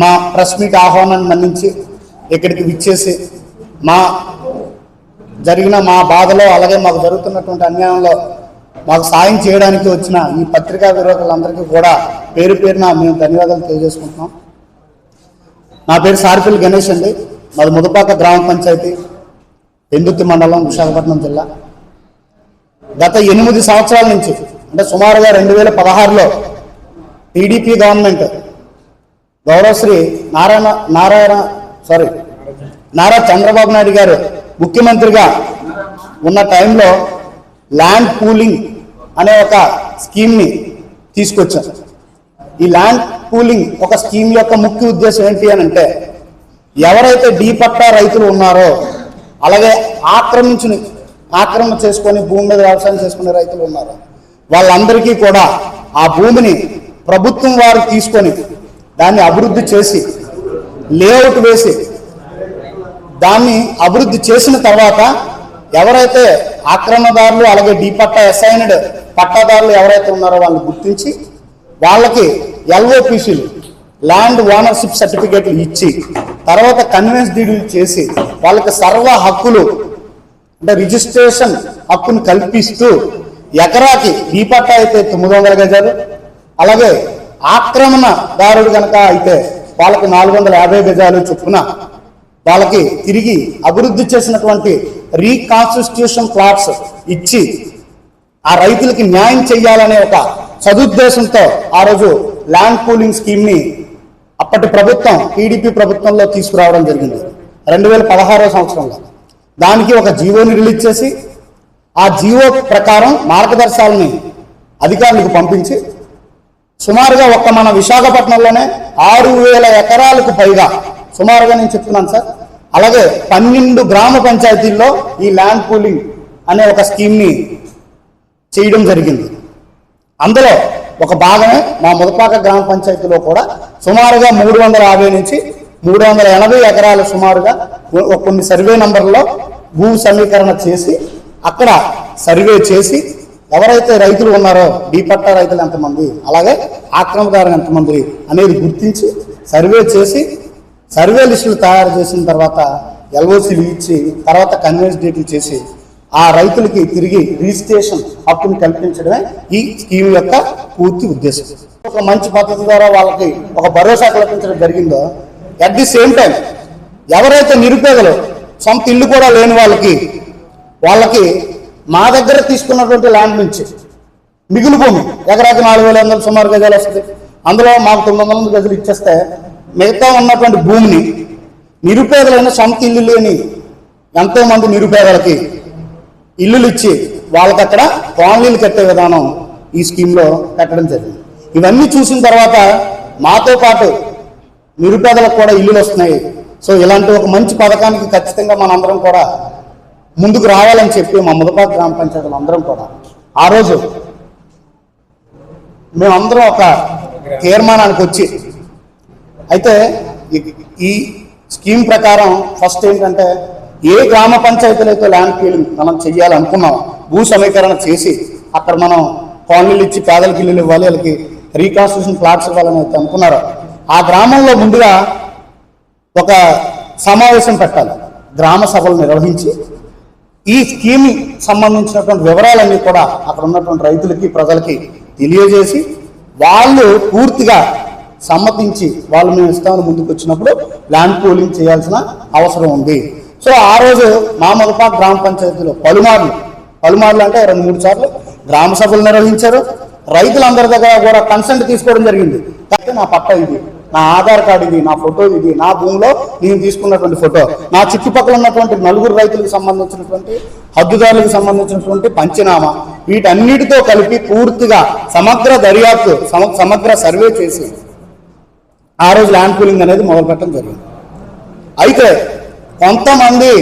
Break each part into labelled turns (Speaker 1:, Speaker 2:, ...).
Speaker 1: మా press meet ఆహ్వానాన్ని మన్నించి ఇక్కడికి విచ్చేసి మా జరిగిన మా బాధలో అలాగే మాకు జరుగుతున్నటువంటి అన్యాయంలో మాకు సాయం చేయడానికి వచ్చిన ఈ పత్రికా విరోధులందరికీ కూడా పేరు పేరున మేము ధన్యవాదాలు తెలియజేసుకుంటున్నాం. నా పేరు సార్పిల్ గణేష్ అండి. మాది ముదపాక గ్రామ పంచాయతీ పెందుత్తి మండలం విశాఖపట్నం జిల్లా. గత ఎనిమిది సంవత్సరాల నుంచి అంటే సుమారుగా రెండు వేల పదహారులో టీడీపీ గవర్నమెంట్ గౌరవశ్రీ నారాయణ నారాయణ సారీ నారా చంద్రబాబు నాయుడు గారు ముఖ్యమంత్రిగా ఉన్న టైంలో ల్యాండ్ పూలింగ్ అనే ఒక స్కీమ్ని తీసుకొచ్చారు. ఈ ల్యాండ్ పూలింగ్ ఒక స్కీమ్ యొక్క ముఖ్య ఉద్దేశం ఏంటి అని అంటే ఎవరైతే డీపట్టా రైతులు ఉన్నారో అలాగే ఆక్రమించుని ఆక్రమణ చేసుకొని భూమి మీద వ్యవసాయం చేసుకునే రైతులు ఉన్నారు వాళ్ళందరికీ కూడా ఆ భూమిని ప్రభుత్వం వారు తీసుకొని దాన్ని అభివృద్ధి చేసి లేఅవుట్ వేసి దాన్ని అభివృద్ధి చేసిన తర్వాత ఎవరైతే ఆక్రమణదారులు అలాగే డీ పట్టా అసైన్డ్ పట్టాదారులు ఎవరైతే ఉన్నారో వాళ్ళని గుర్తించి వాళ్ళకి ఎల్ఓపిసీలు ల్యాండ్ ఓనర్షిప్ సర్టిఫికేట్లు ఇచ్చి తర్వాత కన్వెన్స్ డీడీలు చేసి వాళ్ళకి సర్వ హక్కులు అంటే రిజిస్ట్రేషన్ హక్కును కల్పిస్తూ ఎకరాకి ఈ పట్టా అయితే తొమ్మిది వందల గజాలు అలాగే ఆక్రమణదారుడు కనుక అయితే వాళ్ళకి నాలుగు వందల యాభై గజాలు చొప్పున వాళ్ళకి తిరిగి అభివృద్ధి చేసినటువంటి రీకాన్స్టిట్యూషన్ ప్లాట్స్ ఇచ్చి ఆ రైతులకి న్యాయం చేయాలనే ఒక సదుద్దేశంతో ఆ రోజు ల్యాండ్ పూలింగ్ స్కీమ్ని అప్పటి ప్రభుత్వం టీడీపీ ప్రభుత్వంలో తీసుకురావడం జరిగింది. రెండు వేల పదహారో సంవత్సరంలో. దానికి ఒక జీవోని రిలీజ్ చేసి ఆ జీవో ప్రకారం మార్గదర్శకాలని అధికారులకు పంపించి సుమారుగా ఒక్క మన విశాఖపట్నంలోనే ఆరు వేల ఎకరాలకు పైగా సుమారుగా నేను చెప్తున్నాను సార్ అలాగే పన్నెండు గ్రామ పంచాయతీల్లో ఈ ల్యాండ్ పూలింగ్ అనే ఒక స్కీమ్ని చేయడం జరిగింది. అందులో ఒక భాగమే మా ముదపాక గ్రామ పంచాయతీలో కూడా సుమారుగా మూడు వందల యాభై నుంచి మూడు వందల ఎనభై ఎకరాలు సుమారుగా కొన్ని సర్వే నంబర్లో భూ సమీకరణ చేసి అక్కడ సర్వే చేసి ఎవరైతే రైతులు ఉన్నారో డీ పట్టా రైతులు ఎంతమంది అలాగే ఆక్రమదారులు ఎంతమంది అనేది గుర్తించి సర్వే చేసి సర్వే లిస్టులు తయారు చేసిన తర్వాత ఎల్ఓసీలు ఇచ్చి తర్వాత కన్వెన్స్ డేట్లు చేసి ఆ రైతులకి తిరిగి రిజిస్ట్రేషన్ హక్కును కల్పించడమే ఈ స్కీమ్ యొక్క పూర్తి ఉద్దేశం. ఒక మంచి పద్ధతి ద్వారా వాళ్ళకి ఒక భరోసా కల్పించడం జరిగిందో అట్ ది సేమ్ టైం ఎవరైతే నిరుపేదలు సొంత ఇల్లు కూడా లేని వాళ్ళకి వాళ్ళకి మా దగ్గర తీసుకున్నటువంటి ల్యాండ్ నుంచి మిగులు భూమి ఎకరాకి నాలుగు వేల వందలు సుమారు గజాలు వస్తుంది. అందులో మాకు తొమ్మిది వందల గజలు ఇచ్చేస్తే మిగతా ఉన్నటువంటి భూమిని నిరుపేదలైన సొంత ఇల్లు లేని ఎంతోమంది నిరుపేదలకి ఇల్లులు ఇచ్చి వాళ్ళకి అక్కడ కాలనీలు కట్టే విధానం ఈ స్కీమ్లో పెట్టడం జరిగింది. ఇవన్నీ చూసిన తర్వాత మాతో పాటు నిరుపేదలకు కూడా ఇల్లులు వస్తున్నాయి. సో ఇలాంటి ఒక మంచి పథకానికి ఖచ్చితంగా మనందరం కూడా ముందుకు రావాలని చెప్పి మా ముదపాక గ్రామ పంచాయతీలు అందరం కూడా. ఆ రోజు మేమందరం ఒక తీర్మానానికి వచ్చి అయితే ఈ- స్కీమ్ ప్రకారం ఫస్ట్ ఏంటంటే ఏ గ్రామ పంచాయతీలు అయితే ల్యాండ్ ఫీలింగ్ మనం చేయాలనుకున్నాం భూ సమీకరణ చేసి అక్కడ మనం కాలనీలు ఇచ్చి పేదలకి ఇల్లులు ఇవ్వాలి వాళ్ళకి రీకాన్స్టిట్యూషన్ ప్లాట్స్ ఇవ్వాలని అయితే అనుకున్నారో ఆ గ్రామంలో ముందుగా ఒక సమావేశం పెట్టాలి. గ్రామ సభలు నిర్వహించి ఈ స్కీమ్ సంబంధించినటువంటి వివరాలన్నీ కూడా అక్కడ ఉన్నటువంటి రైతులకి ప్రజలకి తెలియజేసి వాళ్ళు పూర్తిగా సమ్మతించి వాళ్ళు మేము ఇస్తామని ముందుకు వచ్చినప్పుడు ల్యాండ్ పూలింగ్ చేయాల్సిన అవసరం ఉంది. సో ఆ రోజు మా గ్రామ పంచాయతీలో పలుమార్లు పలుమార్లు అంటే రెండు మూడు సార్లు గ్రామ సభలు నిర్వహించారు. రైతులందరి దగ్గర కూడా కన్సెంట్ తీసుకోవడం జరిగింది. అయితే నా పట్ట ఇది. నా ఆధార్ కార్డు ఇది నా ఫోటో ఇది నా భూమిలో నేను తీసుకున్నటువంటి ఫోటో నా చుట్టుపక్కల ఉన్నటువంటి నలుగురు రైతులకు సంబంధించినటువంటి హద్దుదారులకు సంబంధించినటువంటి పంచనామా వీటన్నిటితో కలిపి పూర్తిగా సమగ్ర దర్యాప్తు సమ- సమగ్ర సర్వే చేసి ఆ రోజు ల్యాండ్ పూలింగ్ అనేది మొదలుపెట్టడం జరిగింది. అయితే కొంతమంది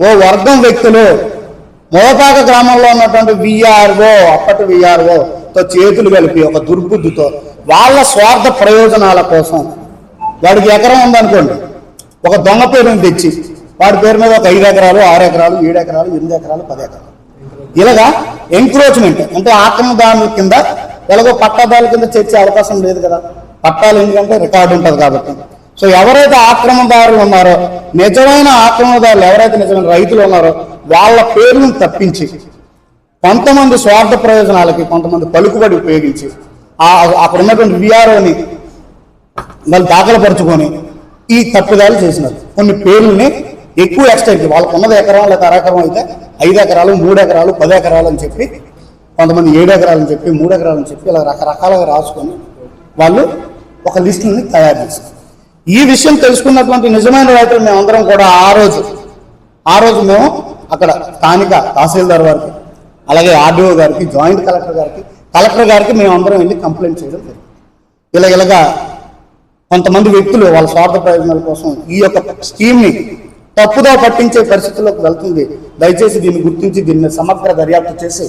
Speaker 1: ఓ వర్గం వ్యక్తులు మోపాక గ్రామంలో ఉన్నటువంటి విఆర్ఓ అప్పటి విఆర్ఓ తో చేతులు కలిపి ఒక దుర్బుద్ధితో వాళ్ళ స్వార్థ ప్రయోజనాల కోసం. వాడికి ఎకరం ఉందనుకోండి ఒక దొంగ పేరుని తెచ్చి వాడి పేరు మీద ఒక ఐదు ఎకరాలు ఆరు ఎకరాలు ఏడు ఎకరాలు ఎనిమిది ఎకరాలు పది ఎకరాలు. ఇలాగా ఎంక్రోచ్మెంట్ అంటే ఆక్రమదారుల కింద ఎలాగో పట్టాదారుల కింద చేర్చే అవకాశం లేదు కదా. పట్టాలు ఎందుకంటే రికార్డు ఉంటుంది కాబట్టి. సో ఎవరైతే ఆక్రమణదారులు ఉన్నారో నిజమైన ఆక్రమణదారులు ఎవరైతే నిజమైన రైతులు ఉన్నారో వాళ్ళ పేర్లను తప్పించి కొంతమంది స్వార్థ ప్రయోజనాలకి కొంతమంది పలుకుబడి ఉపయోగించి అక్కడ ఉన్నటువంటి విఆర్ఓని వాళ్ళు దాఖలుపరుచుకొని ఈ తప్పిదాలు చేసినారు. కొన్ని పేర్లని ఎక్కువ ఎక్స్టైట్ వాళ్ళకు ఉన్నది ఎకరం లేక అరెకరం అయితే ఐదు ఎకరాలు మూడు ఎకరాలు పది ఎకరాలు అని చెప్పి కొంతమంది ఏడు ఎకరాలు అని చెప్పి మూడు ఎకరాలు అని చెప్పి ఇలా రకరకాలుగా రాసుకొని వాళ్ళు ఒక లిస్టుని తయారు చేశారు. ఈ విషయం తెలుసుకున్నటువంటి నిజమైన రైతులు మేమందరం కూడా ఆ రోజు ఆ రోజు మేము అక్కడ స్థానిక తహసీల్దార్ వారికి అలాగే ఆర్డీఓ గారికి జాయింట్ కలెక్టర్ గారికి కలెక్టర్ గారికి మేము అందరం వెళ్ళి కంప్లైంట్ చేయడం జరిగింది. ఇలా ఇలాగా కొంతమంది వ్యక్తులు వాళ్ళ స్వార్థ ప్రయోజనాల కోసం ఈ యొక్క స్కీమ్ని తప్పుదో పట్టించే పరిస్థితుల్లోకి వెళ్తుంది. దయచేసి దీన్ని గుర్తించి దీన్ని సమగ్ర దర్యాప్తు చేసి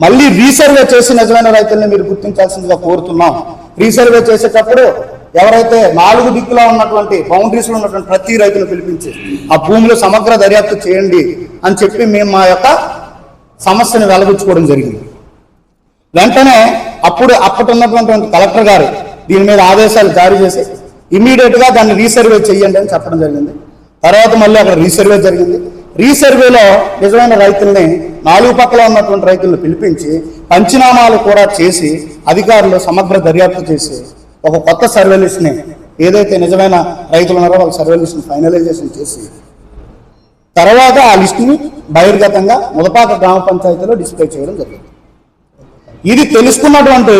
Speaker 1: మళ్ళీ రీసర్వే చేసి నిజమైన రైతుల్ని మీరు గుర్తించాల్సిందిగా కోరుతున్నాం. రీసర్వే చేసేటప్పుడు ఎవరైతే నాలుగు దిక్కులో ఉన్నటువంటి బౌండరీస్లో ఉన్నటువంటి ప్రతి రైతును పిలిపించి ఆ భూమిలో సమగ్ర దర్యాప్తు చేయండి అని చెప్పి మేము మా యొక్క సమస్యను వెలగించుకోవడం జరిగింది. వెంటనే అప్పుడు అప్పటి ఉన్నటువంటి కలెక్టర్ గారు దీని మీద ఆదేశాలు జారీ చేసి ఇమీడియట్గా దాన్ని రీసర్వే చేయండి అని చెప్పడం జరిగింది. తర్వాత మళ్ళీ అక్కడ రీసర్వే జరిగింది. రీసర్వేలో నిజమైన రైతుల్ని నాలుగు పక్కల ఉన్నటువంటి రైతులను పిలిపించి పంచనామాలు కూడా చేసి అధికారులు సమగ్ర దర్యాప్తు చేసి ఒక కొత్త సర్వేలిస్ట్ని ఏదైతే నిజమైన రైతులు ఉన్నారో వాళ్ళ సర్వేలిస్ట్ని ఫైనలైజేషన్ చేసి తర్వాత ఆ లిస్టుని బహిర్గతంగా ముదపాక గ్రామ పంచాయతీలో డిస్ప్లే చేయడం జరిగింది. ఇది తెలుసుకున్నటువంటి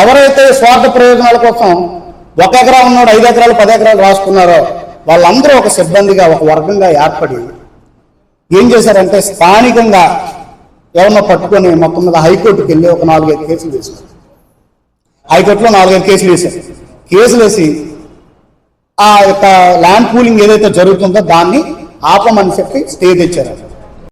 Speaker 1: ఎవరైతే స్వార్థ ప్రయోజనాల కోసం ఒక ఎకరా ఉన్నాడు ఐదు ఎకరాలు పది ఎకరాలు రాసుకున్నారో వాళ్ళందరూ ఒక సిబ్బందిగా ఒక వర్గంగా ఏర్పడి ఏం చేశారంటే స్థానికంగా ఎవరినో పట్టుకొని మొత్తం మీద హైకోర్టుకి వెళ్ళి ఒక నాలుగైదు కేసులు వేశారు. హైకోర్టులో నాలుగైదు కేసులు వేశారు. కేసులు వేసి ఆ యొక్క ల్యాండ్ పూలింగ్ ఏదైతే జరుగుతుందో దాన్ని ఆపమని చెప్పి స్టే తెచ్చారు.